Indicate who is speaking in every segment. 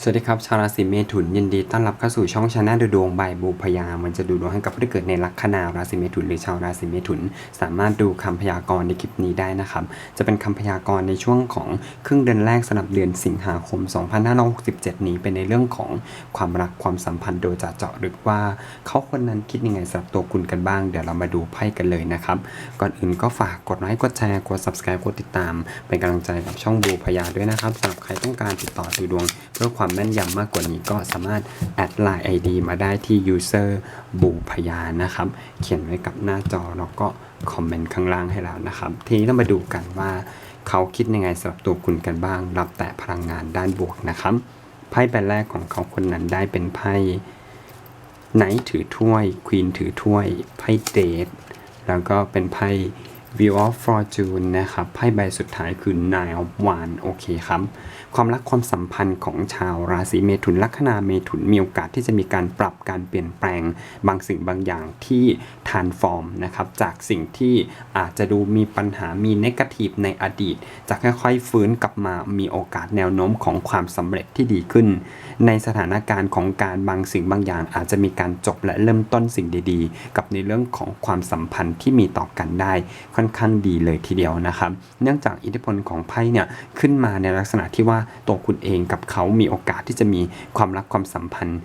Speaker 1: สวัสดีครับชาวราศีเมถุนยินดีต้อนรับเข้าสู่ช่องชาแนลดูดวงใบบูพยา มันจะดูดวงให้กับผู้ที่เกิดในลัคนาราศีเมถุนหรือชาวราศีเมถุน สามารถดูคำพยากรณ์ในคลิปนี้ได้นะครับ จะเป็นคำพยากรณ์ในช่วงของครึ่งเดือนแรกสำหรับเดือนสิงหาคม 2567 นี้เป็นในเรื่องของความรักความสัมพันธ์โดยจะเจาะลึกว่าเขาคนนั้นคิดยังไงสำหรับตัวคุณกันบ้างเดี๋ยวเรามาดูไพ่กันเลยนะครับก่อนอื่นก็ฝากกดไลค์กดแชร์กด subscribe กดติดตามเป็นกำลังใจกับช่องบูพยาด้วยนะครับสำหรับใครต้องการติดต่อดูดวงเพื่อความแม่นยำมากกว่านี้ก็สามารถแอดไลน์ ID มาได้ที่ user บูพยานะครับ เขียนไว้กับหน้าจอแล้วก็คอมเมนต์ข้างล่างให้แล้วนะครับ ทีนี้เรามาดูกันว่าเขาคิดยังไงสำหรับตัวคุณกันบ้าง รับแต่พลังงานด้านบวกนะครับไพ่ใบแรกของเขาคนนั้นได้เป็นไพ่ไนท์ถือถ้วย ควีนถือถ้วย ไพ่เดทแล้วก็เป็นไพ่ View of Fortune นะครับไพ่ใบสุดท้ายคือ Nine of Wands โอเคครับ ความรักความสัมพันธ์ของชาวราศีเมถุนลัคนาเมถุนมีโอกาสที่จะมีการปรับการเปลี่ยนแปลง บางสิ่งบางอย่างที่ทานฟอร์มนะครับจากสิ่งที่อาจจะดูมีปัญหามีเนกาทีฟในอดีต จะค่อยๆฟื้นกลับมามีโอกาสแนวโน้มของความสำเร็จที่ดีขึ้น ในสถานการณ์ของการบางสิ่งบางอย่าง อาจจะมีการจบและเริ่มต้นสิ่งดีๆ กับในเรื่องของความสัมพันธ์ที่มีต่อกันได้ค่อนข้างดีเลยทีเดียวนะครับ เนื่องจากอิทธิพลของไพ่เนี่ยขึ้นมาในลักษณะที่ว่าตัวคุณเองกับเขามีโอกาสที่จะมีความรักความสัมพันธ์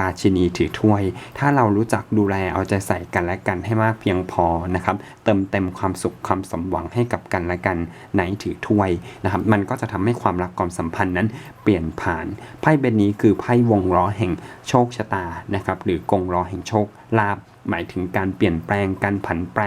Speaker 1: ราชินีถือถ้วย ถ้าเรารู้จักดูแลเอาใจใส่กันและกันให้มากเพียงพอนะครับ เติมเต็มความสุขความสมหวังให้กับกันและกันในถือถ้วยนะครับ มันก็จะทำให้ความรักความสัมพันธ์นั้นเปลี่ยนผ่าน ไพ่เบนนี้คือไพ่วงล้อแห่งโชคชะตานะครับ หรือกงล้อแห่งโชคลาภ หมายถึงการเปลี่ยนแปลงการผันแปร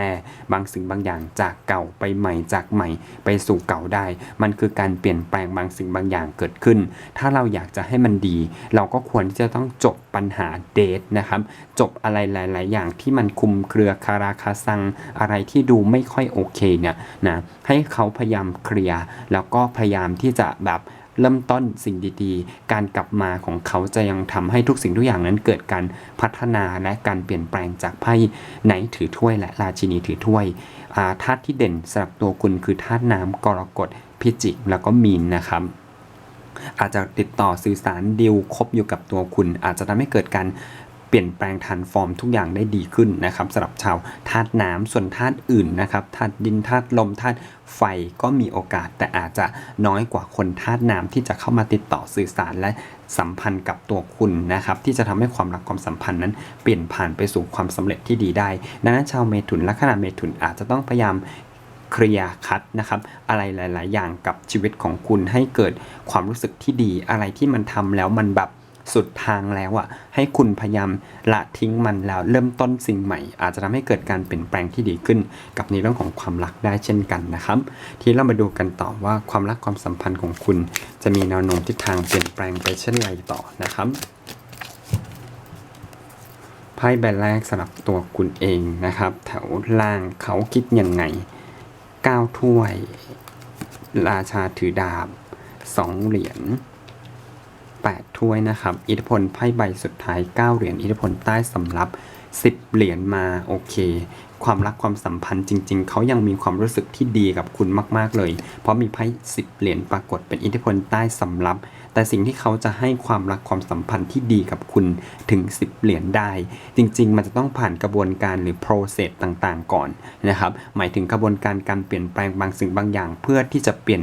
Speaker 1: บางสิ่งบางอย่างจากเก่าไปใหม่จากใหม่ ไปสู่เก่าได้ มันคือการเปลี่ยนแปลงบางสิ่งบางอย่างเกิดขึ้น ถ้าเราอยากจะให้มันดี เราก็ควรที่จะต้องจบปัญหาเดทนะครับจบอะไรหลาย ๆ อย่างที่มันคุมเครือคาราคาซัง อะไรที่ดูไม่ค่อยโอเคเนี่ยนะให้เขาพยายามเคลียร์แล้วก็พยายามที่จะแบบ เริ่มต้นสิ่งดีๆ การกลับมาของเขาจะยังทำให้ทุกสิ่งทุกอย่างนั้นเกิดการพัฒนาและการเปลี่ยนแปลงจากไพ่ไหนถือถ้วยและราชินีถือถ้วยอ่าธาตุที่เด่นสำหรับตัวคุณคือธาตุน้ำกรกฎพิจิกแล้วก็มีนนะครับอาจจะติดต่อสื่อสารดิวคบอยู่กับตัวคุณ อาจจะทำให้เกิดการ เปลี่ยนแปลงทันฟอร์มทุกอย่างได้ดีขึ้นนะครับสำหรับชาวธาตุน้ำส่วนธาตุอื่นนะครับธาตุดินธาตุลมธาตุไฟก็มีโอกาสแต่อาจจะน้อยกว่าคนธาตุน้ำที่จะเข้ามาติดต่อสื่อสารและสัมพันธ์กับตัวคุณนะครับที่จะทำให้ความรักความสัมพันธ์นั้น เปลี่ยนผ่านไปสู่ความสำเร็จที่ดีได้ ดังนั้นชาวเมถุนลัคนาเมถุนอาจจะต้องพยายามเคลียร์คัดนะครับอะไรหลาย ๆ อย่างกับชีวิตของคุณให้เกิดความรู้สึกที่ดีอะไรที่มันทำแล้วมันแบบ สุดทางแล้วอะ่ะ ให้คุณพยายามละทิ้งมันแล้วเริ่มต้นสิ่งใหม่ อาจจะทำให้เกิดการเปลี่ยนแปลงที่ดีขึ้น กับในเรื่องของความรักได้เช่นกันนะครับ ทีนี้เรามาดูกันต่อว่าความรักความสัมพันธ์ของคุณ จะมีแนวโน้มทิศทางเปลี่ยนแปลงไปเช่นไรต่อนะครับไพ่ใบแรกสำหรับตัวคุณเองนะครับ แถวล่างเขาคิดยังไง9ถ้วย ราชาถือดาบ2เหรียญ 8 ถ้วยนะครับ อิทธิพลไพ่ใบสุดท้าย 9 เหรียญ อิทธิพลใต้สำรับ 10 เหรียญมาโอเค ความรักความสัมพันธ์จริง ๆ เขายังมีความรู้สึกที่ดีกับคุณมาก ๆ เลย เพราะมีไพ่ 10 เหรียญปรากฏเป็นอิทธิพลใต้สำรับ แต่สิ่งที่เขาจะให้ความรักความสัมพันธ์ที่ดีกับคุณถึง 10 เหรียญได้ จริง ๆ มันจะต้องผ่านกระบวนการหรือ process ต่างๆ ก่อนนะครับ หมายถึงกระบวนการการเปลี่ยนแปลงบางสิ่งบางอย่าง เพื่อที่จะเปลี่ยน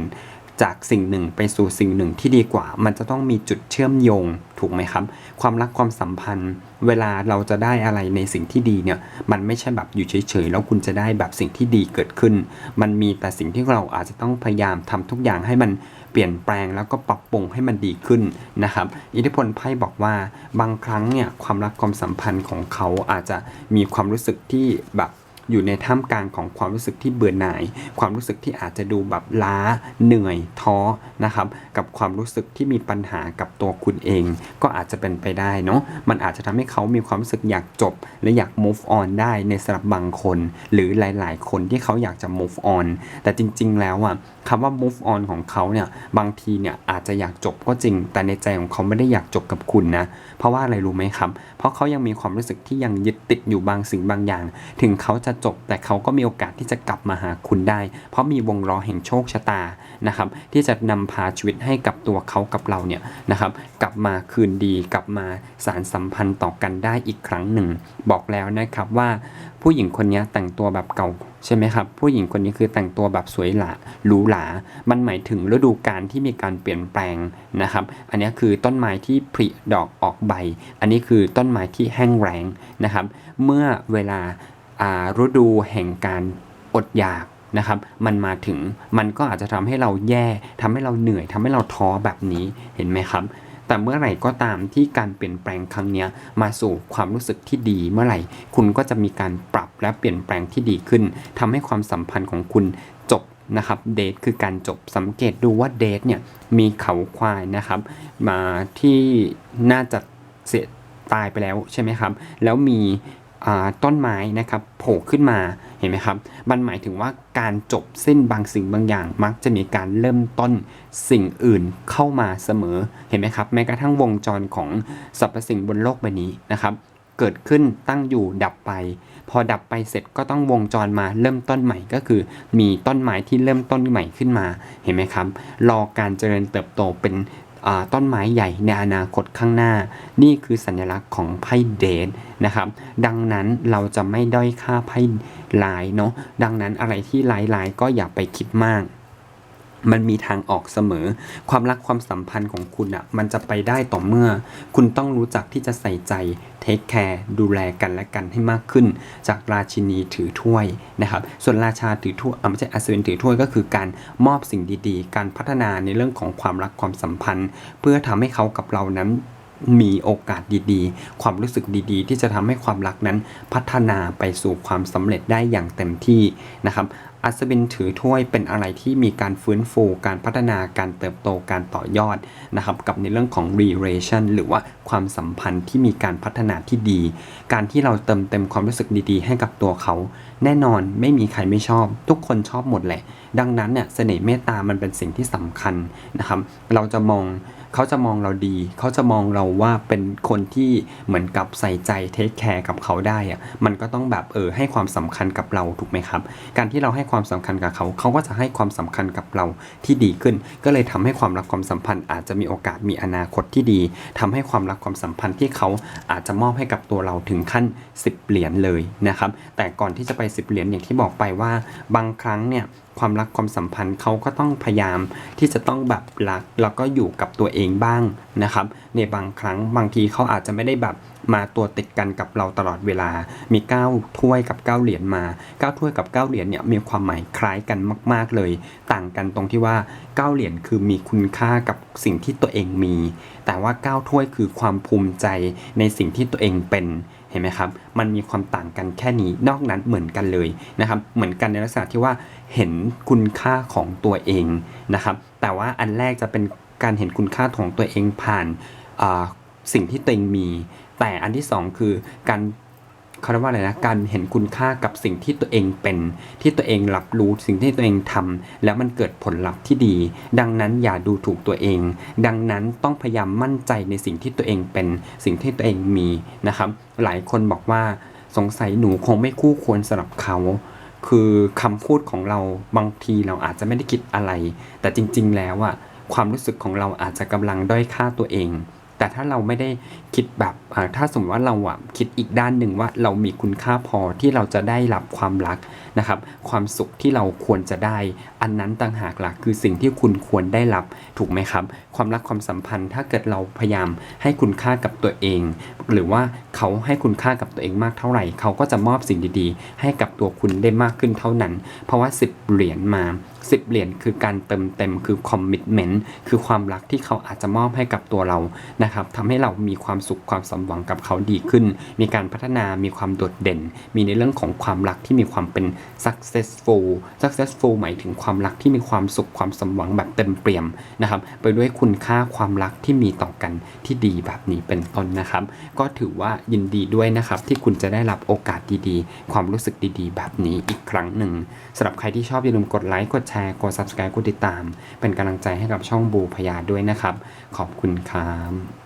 Speaker 1: จากสิ่งหนึ่งไปสู่สิ่งหนึ่งที่ดีกว่า มันจะต้องมีจุดเชื่อมโยงถูกไหมครับ ความรักความสัมพันธ์ เวลาเราจะได้อะไรในสิ่งที่ดีเนี่ย มันไม่ใช่แบบอยู่เฉยๆแล้วคุณจะได้แบบสิ่งที่ดีเกิดขึ้น มันมีแต่สิ่งที่เราอาจจะต้องพยายามทำทุกอย่างให้มันเปลี่ยนแปลงแล้วก็ปรับปรุงให้มันดีขึ้นนะครับ อิทธิพลไพ่บอกว่าบางครั้งเนี่ยความรักความสัมพันธ์ของเขาอาจจะมีความรู้สึกที่แบบ อยู่ในท่ามกลางของความรู้สึกที่เบื่อหน่าย ความรู้สึกที่อาจจะดูแบบล้าเหนื่อยท้อนะครับกับความรู้สึกที่มีปัญหากับตัวคุณเอง ก็อาจจะเป็นไปได้เนาะมันอาจจะทำให้เขามีความรู้สึกอยากจบ และอยาก move on ได้ในสำหรับบางคน หรือหลาย ๆ คนที่เขาอยากจะ move on แต่จริง ๆ แล้วอะคำว่า move on ของเขาเนี่ยบางทีเนี่ยอาจจะอยากจบก็จริง แต่ในใจของเขาไม่ได้อยากจบกับคุณนะ เพราะว่าอะไรรู้ไหมครับเพราะเขายังมีความรู้สึกที่ยังยึดติดอยู่บางสิ่งบางอย่าง ถึงเขาจะจบแต่เขาก็มีโอกาสที่จะกลับมาหาคุณได้ เพราะมีวงล้อแห่งโชคชะตานะครับที่จะนำพาชีวิตให้กับตัวเขากับเราเนี่ยนะครับกลับมาคืนดีกลับมาสารสัมพันธ์ต่อกันได้อีกครั้งหนึ่ง บอกแล้วนะครับว่า ผู้หญิงคนนี้แต่งตัวแบบเก่าใช่ไหมครับ ผู้หญิงคนนี้คือแต่งตัวแบบสวยหราหรูหรา มันหมายถึงฤดูกาลที่มีการเปลี่ยนแปลงนะครับ อันนี้คือต้นไม้ที่ผลิดอกออกใบ อันนี้คือต้นไม้ที่แห้งแล้งนะครับ เมื่อเวลาอ่าฤดูแห่งการอดอยากนะครับ มันมาถึงมันก็อาจจะทำให้เราแย่ทำให้เราเหนื่อยทำให้เราท้อแบบนี้เห็นไหมครับ แต่เมื่อไหร่ก็ตามที่การเปลี่ยนแปลงครั้งนี้มาสู่ความรู้สึกที่ดีเมื่อไหร่ คุณก็จะมีการปรับและเปลี่ยนแปลงที่ดีขึ้นทำให้ความสัมพันธ์ของคุณจบนะครับเดทคือการจบสังเกตดูว่าเดทเนี่ยมีเขาควายนะครับมาที่น่าจะเสียตายไปแล้วใช่ไหมครับ แล้วมี ต้นไม้นะครับโผล่ขึ้นมาเห็นไหมครับ มันหมายถึงว่าการจบสิ้นบางสิ่งบางอย่าง มักจะมีการเริ่มต้นสิ่งอื่นเข้ามาเสมอเห็นไหมครับแม้กระทั่งวงจรของสรรพสิ่งบนโลกใบนี้นะครับ เกิดขึ้นตั้งอยู่ดับไป พอดับไปเสร็จก็ต้องวงจรมาเริ่มต้นใหม่ก็คือ มีต้นไม้ที่เริ่มต้นใหม่ขึ้นมาเห็นไหมครับรอการเจริญเติบโตเป็น ต้นไม้ใหญ่ในอนาคตข้างหน้า นี่คือสัญลักษณ์ของไพ่เดทนะครับ ดังนั้นเราจะไม่ด้อยค่าไพ่ลายเนาะดังนั้นอะไรที่ลายๆก็อย่าไปคิดมาก มันมีทางออกเสมอ ความรักความสัมพันธ์ของคุณอะ่ะ มันจะไปได้ต่อเมื่อ คุณต้องรู้จักที่จะใส่ใจ เทคแคร์ ดูแลกันและกันให้มากขึ้น จากราชินีถือถ้วยนะครับ ส่วนราชาถือถ้วยอะไม่ใช่อัศวินถือถ้วยก็คือการมอบสิ่งดีๆ การพัฒนาในเรื่องของความรักความสัมพันธ์ เพื่อทำให้เขากับเรานั้นมีโอกาสดีๆ ความรู้สึกดีๆ ที่จะทำให้ความรักนั้นพัฒนาไปสู่ความสำเร็จได้อย่างเต็มที่นะครับ อัศวินถือถ้วยเป็นอะไรที่มีการฟื้นฟู การพัฒนาการเติบโตการต่อยอดนะครับกับในเรื่องของ relation หรือว่าความสัมพันธ์ที่มีการพัฒนาที่ดี การที่เราเติมเต็มความรู้สึกดีๆ ให้กับตัวเขา แน่นอนไม่มีใครไม่ชอบ ทุกคนชอบหมดแหละดังนั้นเนี่ยเสน่ห์เมตตามันเป็นสิ่งที่สำคัญนะครับ เราจะมองเขาจะมองเราดี เขาจะมองเราว่าเป็นคนที่เหมือนกับใส่ใจเทคแคร์กับเขาได้อะมันก็ต้องแบบเออให้ความสำคัญกับเราถูกไหมครับ การที่เราให้ความสำคัญกับเขา เขาก็จะให้ความสำคัญกับเราที่ดีขึ้น ก็เลยทำให้ความรักความสัมพันธ์ อาจจะมีโอกาสมีอนาคตที่ดีทำให้ความรักความสัมพันธ์ที่เขาอาจจะมอบให้กับตัวเราถึงขั้น 10 เหรียญเลยนะครับ แต่ก่อนที่จะไป 10 เหรียญอย่างที่บอกไปว่าบางครั้งเนี่ยความรักความสัมพันธ์เขาก็ต้องพยายามที่จะต้องแบบรักแล้วก็อยู่กับตัวเองบ้างนะครับ ในบางครั้งบางทีเขาอาจจะไม่ได้แบบมาตัวติดกันกับเราตลอดเวลา มี 9 ถ้วยกับ 9 เหรียญมา 9 ถ้วยกับ 9 เหรียญเนี่ยมีความหมายคล้ายกันมาก ๆเลย ต่างกันตรงที่ว่า 9 เหรียญคือมีคุณค่ากับสิ่งที่ตัวเองมี แต่ว่า 9 ถ้วยคือความภูมิใจในสิ่งที่ตัวเองเป็นเห็นไหมครับ มันมีความต่างกันแค่นี้ นอกนั้นเหมือนกันเลยนะครับ เหมือนกันในลักษณะที่ว่าเห็นคุณค่าของตัวเองนะครับ แต่ว่าอันแรกจะเป็นการเห็นคุณค่าของตัวเองผ่านสิ่งที่ตัวเองมี แต่อันที่สองคือการเขาเรียกว่าอะไรนะการเห็นคุณค่ากับสิ่งที่ตัวเองเป็น ที่ตัวเองรับรู้สิ่งที่ตัวเองทำแล้วมันเกิดผลลัพธ์ที่ดี ดังนั้นอย่าดูถูกตัวเอง ดังนั้นต้องพยายามมั่นใจในสิ่งที่ตัวเองเป็นสิ่งที่ตัวเองมีนะครับ หลายคนบอกว่าสงสัยหนูคงไม่คู่ควรสำหรับเขาคือคำพูดของเราบางทีเราอาจจะไม่ได้คิดอะไร แต่จริง ๆ แล้วอะความรู้สึกของเราอาจจะกำลังด้อยค่าตัวเอง แต่ถ้าเราไม่ได้คิดแบบถ้าสมมติว่าเราอะคิดอีกด้านหนึ่งว่าเรามีคุณค่าพอที่เราจะได้รับความรักนะครับ ความสุขที่เราควรจะได้ อันนั้นต่างหากล่ะคือสิ่งที่คุณควรได้รับถูกไหมครับ ความรักความสัมพันธ์ถ้าเกิดเราพยายามให้คุณค่ากับตัวเอง หรือว่าเขาให้คุณค่ากับตัวเองมากเท่าไหร่ เขาก็จะมอบสิ่งดีๆ ให้กับตัวคุณได้มากขึ้นเท่านั้น เพราะว่า 10 เหรียญมา10 เหรียญคือการเติมเต็มคือคอมมิชเมนต์คือความรักที่เขาอาจจะมอบให้กับตัวเรานะครับทำให้เรามีความสุขความสมหวังกับเขาดีขึ้น มีการพัฒนามีความโดดเด่น มีในเรื่องของความรักที่มีความเป็น successful successful หมายถึงความรักที่มีความสุขความสมหวังแบบเต็มเปี่ยมนะครับไปด้วยคุณค่าความรักที่มีต่อกันที่ดีแบบนี้เป็นต้นนะครับ ก็ถือว่ายินดีด้วยนะครับที่คุณจะได้รับโอกาสดีๆ ความรู้สึกดีๆ แบบนี้อีกครั้งหนึ่งสำหรับใครที่ชอบอย่าลืมกดไลค์กดแชร์ กด subscribe กดติดตาม เป็นกำลังใจให้กับช่องบูพยาด้วยนะครับ ขอบคุณครับ